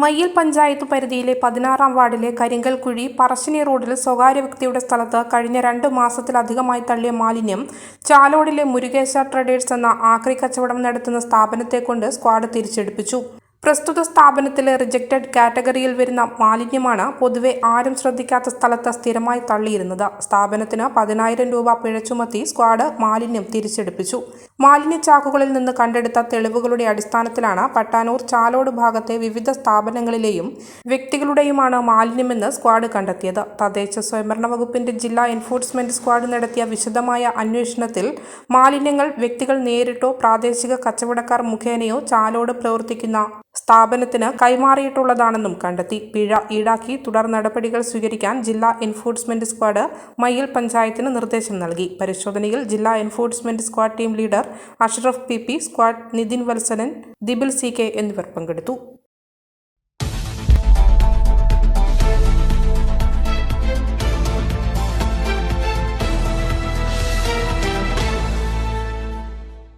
മയ്യിൽ പഞ്ചായത്ത് പരിധിയിലെ പതിനാറാം വാർഡിലെ കരിങ്കൽക്കുഴി പറശ്ശിനി റോഡിൽ സ്വകാര്യ വ്യക്തിയുടെ സ്ഥലത്ത് കഴിഞ്ഞ രണ്ട് മാസത്തിലധികമായി തള്ളിയ മാലിന്യം ചാലോടിലെ മുരുകേശ ട്രേഡേഴ്സ് എന്ന ആക്രി കച്ചവടം നടത്തുന്ന സ്ഥാപനത്തെ കൊണ്ട് സ്ക്വാഡ് തിരിച്ചെടുപ്പിച്ചു. പ്രസ്തുത സ്ഥാപനത്തിലെ റിജക്റ്റഡ് കാറ്റഗറിയിൽ വരുന്ന മാലിന്യമാണ് പൊതുവെ ആരും ശ്രദ്ധിക്കാത്ത സ്ഥലത്ത് സ്ഥിരമായി തള്ളിയിരുന്നത്. സ്ഥാപനത്തിന് പതിനായിരം രൂപ പിഴ ചുമത്തി സ്ക്വാഡ് മാലിന്യം തിരിച്ചെടുപ്പിച്ചു. മാലിന്യ ചാക്കുകളിൽ നിന്ന് കണ്ടെടുത്ത തെളിവുകളുടെ അടിസ്ഥാനത്തിലാണ് പട്ടാനൂർ ചാലോട് ഭാഗത്തെ വിവിധ സ്ഥാപനങ്ങളിലെയും വ്യക്തികളുടെയുമാണ് മാലിന്യമെന്ന് സ്ക്വാഡ് കണ്ടെത്തിയത്. തദ്ദേശ സ്വയംഭരണ വകുപ്പിന്റെ ജില്ലാ എൻഫോഴ്സ്മെന്റ് സ്ക്വാഡ് നടത്തിയ വിശദമായ അന്വേഷണത്തിൽ മാലിന്യങ്ങൾ വ്യക്തികൾ നേരിട്ടോ പ്രാദേശിക കച്ചവടക്കാർ മുഖേനയോ ചാലോട് പ്രവർത്തിക്കുന്ന സ്ഥാപനത്തിന് കൈമാറിയിട്ടുള്ളതാണെന്നും കണ്ടെത്തി. പിഴ ഈടാക്കി തുടർ നടപടികൾ സ്വീകരിക്കാൻ ജില്ലാ എൻഫോഴ്സ്മെന്റ് സ്ക്വാഡ് മയ്യിൽ പഞ്ചായത്തിന് നിർദ്ദേശം നൽകി. പരിശോധനയിൽ ജില്ലാ enforcement squad team leader Ashraf P P squad Nithin Valsalan Dibil C K എന്നിവർ പങ്കെടുത്തു.